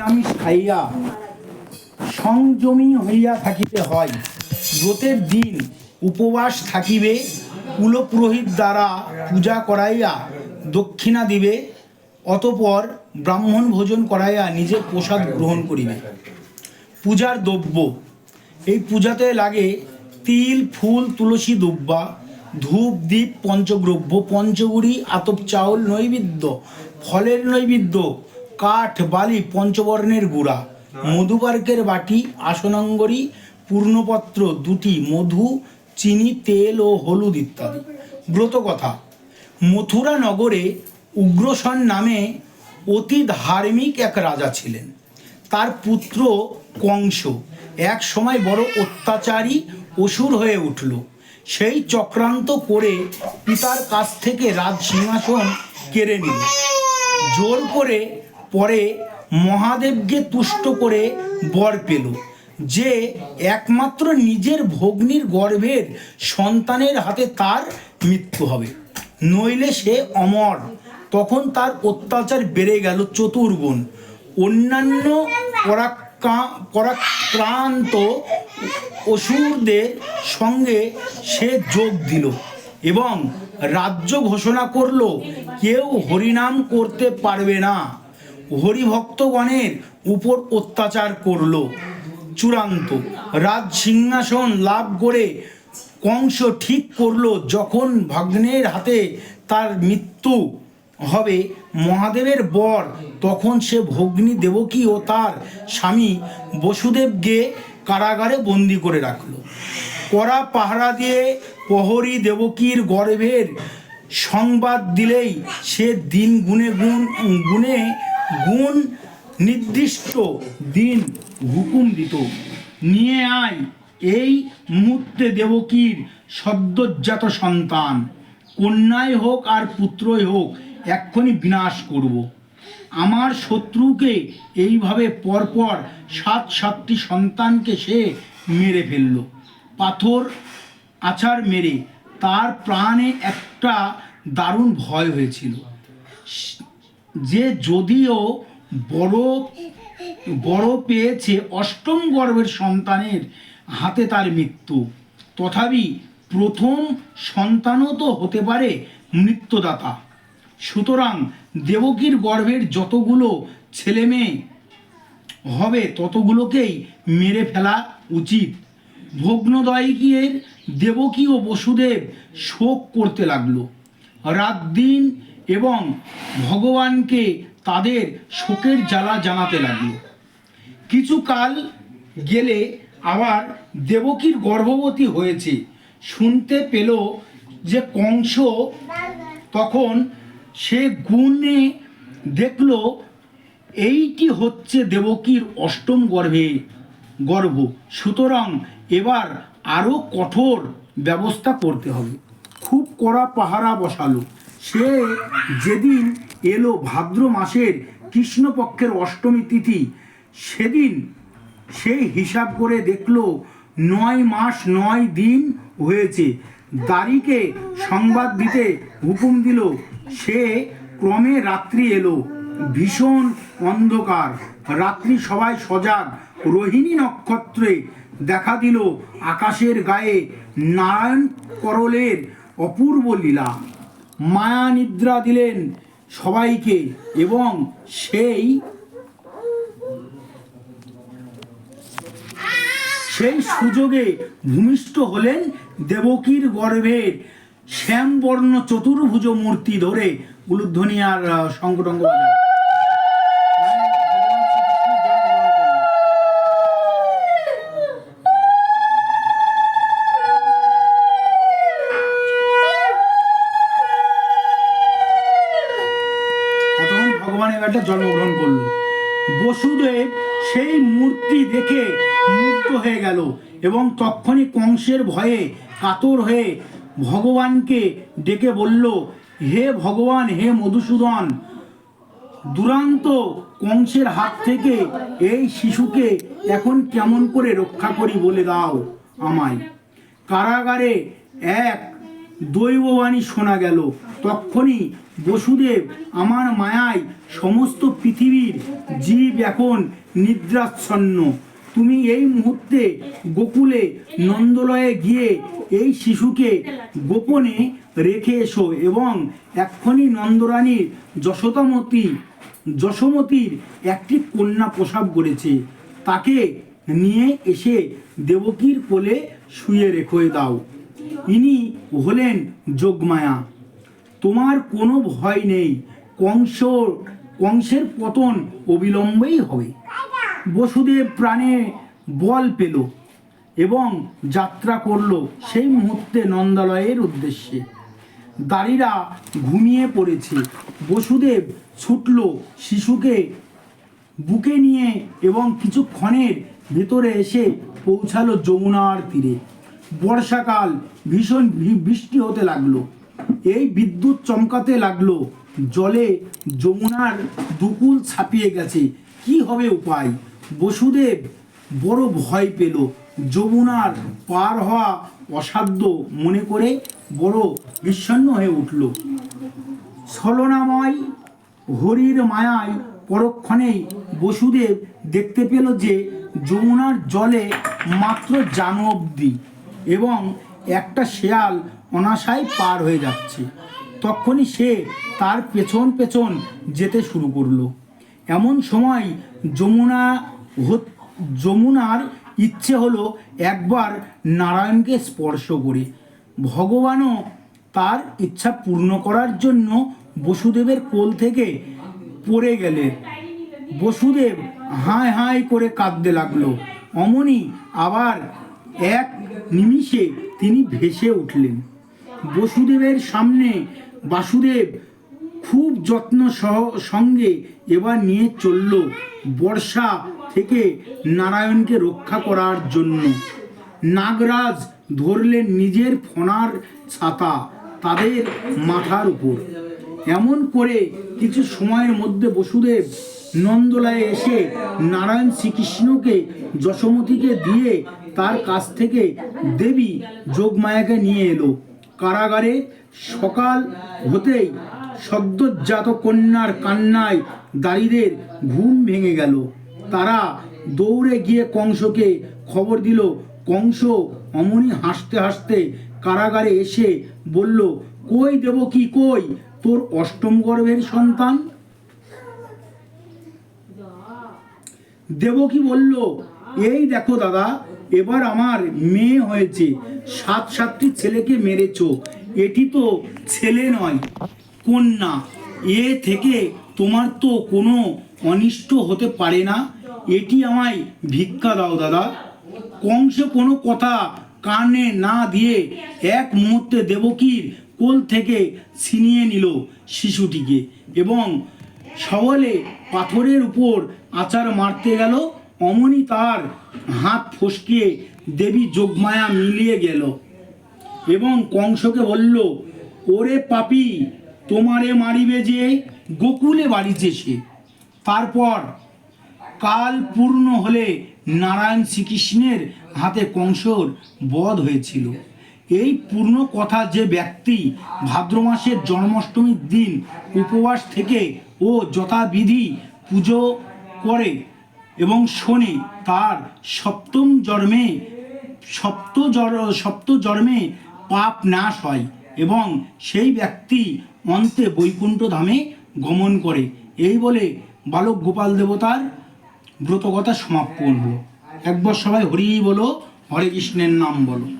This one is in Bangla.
নিরামিষ খাইয়া সংযমী হইয়া থাকিতে হয়। ব্রতের দিন উপবাস থাকিবে, কুলপুরোহিত দ্বারা পূজা করাইয়া দক্ষিণা দিবে, অতপর ব্রাহ্মণ ভোজন করাইয়া নিজের প্রসাদ গ্রহণ করিবে। পূজার দ্রব্য, এই পূজাতে লাগে তিল, ফুল, তুলসী দুব্বা, ধূপ দ্বীপ পঞ্চগ্রব্য পঞ্চগুড়ি, আতপ চাউল নৈবেদ্য, ফলের নৈবেদ্য কাঠ বালি পঞ্চবর্ণের গুড়া মধুবার্গের বাটি আসনাঙ্গরি পূর্ণপত্র দুটি মধু চিনি তেল ও হলুদ ইত্যাদি। ব্রত কথা মথুরা নগরে উগ্রসন নামে অতি ধার্মিক এক রাজা ছিলেন। তার পুত্র কংস। এক সময় বড় অত্যাচারী অসুর হয়ে উঠল। সেই চক্রান্ত করে পিতার কাছ থেকে রাজ সিংহাসন কেড়ে নিল। জোর করে পরে মহাদেবকে তুষ্ট করে বর পেল, যে একমাত্র নিজের ভগ্নির গর্ভের সন্তানের হাতে তার মৃত্যু হবে। নইলে সে অমর। তখন তার অত্যাচার বেড়ে গেল চতুর্গুণ। অন্যান্য পরাক্রা- পরাক্রান্ত অসুরদের সঙ্গে সে যোগ দিল এবং রাজ্য ঘোষণা করল, কেউ হরিনাম করতে পারবে না। হরিভক্তগণের উপর অত্যাচার করল। চূড়ান্ত। রাজ সিংহাসন লাভ করে কংস ঠিক করল যখন ভগ্নের হাতে তার মৃত্যু হবে মহাদেবের বর। তখন সে ভগ্নী দেবকী ও তার স্বামী বসুদেবকে কারাগারে বন্দি করে রাখল। কড়া পাহারা দিয়ে প্রহরী দেবকীর গর্ভের সংবাদ দিলেই সে দিন গুনে গুণ গুনে গুণ নির্দিষ্ট দিন হুকুম দিত। নিয়ে আয়, এই মুহূর্তে দেবকীর সদ্যজাত সন্তান। কন্যাই হোক আর পুত্রই হোক, এক্ষুনি বিনাশ করব। আমার শত্রুকে এইভাবে পরপর সাত সাতটি সন্তানকে সে মেরে ফেলল। পাথর আছাড় মেরে তার প্রাণে একটা দারুণ ভয় হয়েছিল। যে যদিও বড় বড় পেয়েছে অষ্টম গর্ভের সন্তানের হাতে তার মৃত্যু। তথাপি প্রথম সন্তানও তো হতে পারে মৃত্যুদাতা। সুতরাং দেবকীর গর্ভের যতগুলো ছেলে মেয়ে হবে, ততগুলোকেই মেরে ফেলা উচিত। ভগ্নদয়কীর দেবকী ও বসুদেব শোক করতে লাগল। রাত দিন এবং ভগবানকে তাদের শোকের জ্বালা জানাতে লাগল। কিছু কাল গেলে আবার দেবকীর গর্ভবতী হয়েছে। শুনতে পেল যে কংস তখন সে গুণে দেখল, এইটি হচ্ছে দেবকীর অষ্টম গর্ভে গর্ভ। সুতরাং এবার আরও কঠোর ব্যবস্থা করতে হবে। খুব কড়া পাহারা বসালো। সে যেদিন এলো ভাদ্র মাসের কৃষ্ণপক্ষের অষ্টমী তিথি, সেদিন সেই হিসাব করে দেখল নয় মাস নয় দিন হয়েছে। দাড়িকে সংবাদ দিতে হুকুম দিল, সে ক্রমে রাত্রি এলো, ভীষণ অন্ধকার। রাত্রি সবাই সজাগ, রোহিণী নক্ষত্রে দেখা দিল আকাশের গায়ে নারায়ণ করলের অপূর্ব লীলা। মায়া নিদ্রা দিলেন সবাইকে এবং সেই সেই সুযোগে ভূমিষ্ঠ হলেন দেবকীর গর্ভের শ্যামবর্ণ চতুর্ভুজ মূর্তি ধরে উলুধ্বনিয়ার আর আহ, দেখে মুগ্ধ হয়ে গেল এবং তক্ষণি কংসের ভয়ে কাতর হয়ে ভগবানকে ডেকে বলল, হে ভগবান, হে মধুসূদন, দুরান্ত কংসের হাত থেকে এই শিশুকে এখন কেমন করে রক্ষা করি বলে দাও আমায়। কারাগারে এক দৈববাণী শোনা গেল। তক্ষণি বসুদেব আমার মায়ায় সমস্ত পৃথিবীর জীব এখন নিদ্রাচ্ছন্ন। তুমি এই মুহূর্তে গোকুলে নন্দলয়ে গিয়ে এই শিশুকে গোপনে রেখে এসো এবং এক্ষুনি নন্দরানীর যশোদামতী, যশোমতীর একটি কন্যা প্রসাব করেছে তাকে নিয়ে এসে দেবকীর কোলে শুয়ে রেখে দাও। ইনি হলেন যোগমায়া। তোমার কোনো ভয় নেই কংস কংসের পতন অবিলম্বেই হবে। বসুদেব প্রাণে বল পেল এবং যাত্রা করল সেই মুহূর্তে নন্দালয়ের উদ্দেশ্যে। দাড়িরা ঘুমিয়ে পড়েছে। বসুদেব ছুটল শিশুকে বুকে নিয়ে এবং কিছুক্ষণের ভেতরে এসে পৌঁছালো যমুনার তীরে। বর্ষাকাল ভীষণ বৃষ্টি হতে লাগল। এই বিদ্যুৎ চমকাতে লাগল। জলে যমুনার দুকুল ছাপিয়ে গেছে। কি হবে উপায়? বসুদেব বড় ভয় পেল। যমুনার পার হওয়া অসাধ্য মনে করে বড় বিষণ্ণ হয়ে উঠল। ছলনাময় হরির মায়ায় পরক্ষণেই বসুদেব দেখতে পেল যে যমুনার জলে মাত্র জানো অবধি। এবং একটা শেয়াল অনাশায় পার হয়ে যাচ্ছে। তখনই সে তার পেছন পেছন যেতে শুরু করল। এমন সময় যমুনা যমুনার ইচ্ছে হলো একবার নারায়ণকে স্পর্শ করে। ভগবানও তার ইচ্ছা পূর্ণ করার জন্য বসুদেবের কোল থেকে পড়ে গেলেন বসুদেব হায় হায় করে কাঁদতে লাগল। অমনি আবার এক নিমিষে তিনি ভেসে উঠলেন। বসুদেবের সামনে বাসুদেব খুব যত্ন সহ সঙ্গে এবার নিয়ে চলল বর্ষা থেকে নারায়ণকে রক্ষা করার জন্য। নাগরাজ ধরলেন নিজের ফনার ছাতা তাদের মাথার উপর। এমন করে কিছু সময়ের মধ্যে বসুদেব নন্দলায় এসে নারায়ণ শ্রীকৃষ্ণকে যশোমতীকে দিয়ে তার কাছ থেকে দেবী যোগমায়াকে নিয়ে এলো। কারাগারে সকাল হতেই সদ্যজাত কন্যার কান্নায় দাঁড়িদের ঘুম ভেঙে গেল। তারা দৌড়ে গিয়ে কংসকে খবর দিল। কংস অমনি হাসতে হাসতে কারাগারে এসে বলল, কই দেব কি কই? তোর অষ্টম গর্ভের সন্তান? দেবকী বলল এই দেখো দাদা, এবার আমার মেয়ে হয়েছে। সাত সাতটি ছেলেকে মেরেছো। এটি তো ছেলে নয়, কন্যা। এ থেকে তোমার তো কোনো অনিষ্ট হতে পারে না। এটি আমায় ভিক্ষা দাও দাদা। কংস কোনো কথা কানে না দিয়ে এক মুহূর্তে দেবকীর কোল থেকে ছিনিয়ে নিল শিশুটিকে এবং সবলে পাথরের উপর আচার মারতে গেল। অমনি তার হাত ফসকিয়ে দেবী যোগমায়া মিলিয়ে গেল এবং কংসকে বলল, ওরে পাপি, তোমারে মারিবে যে, গোকুলে বাড়িছে সে। তারপর কাল পূর্ণ হলে নারায়ণ শ্রীকৃষ্ণের হাতে কংসর বধ হয়েছিল। এই পূর্ণ কথা যে ব্যক্তি ভাদ্র মাসের জন্মাষ্টমীর দিন উপবাস থেকে ও যথাবিধি পুজো করে এবং শোনে তার সপ্তম জন্মে, সপ্ত সপ্ত জন্মে পাপ নাশ হয় এবং সেই ব্যক্তি অন্তে বৈকুণ্ঠ ধামে গমন করে। এই বলে বালক গোপাল দেবতার ব্রতকথা সমাপ্ত হলো। একবার সবাই হরি বলো, হরে কৃষ্ণের নাম বলো।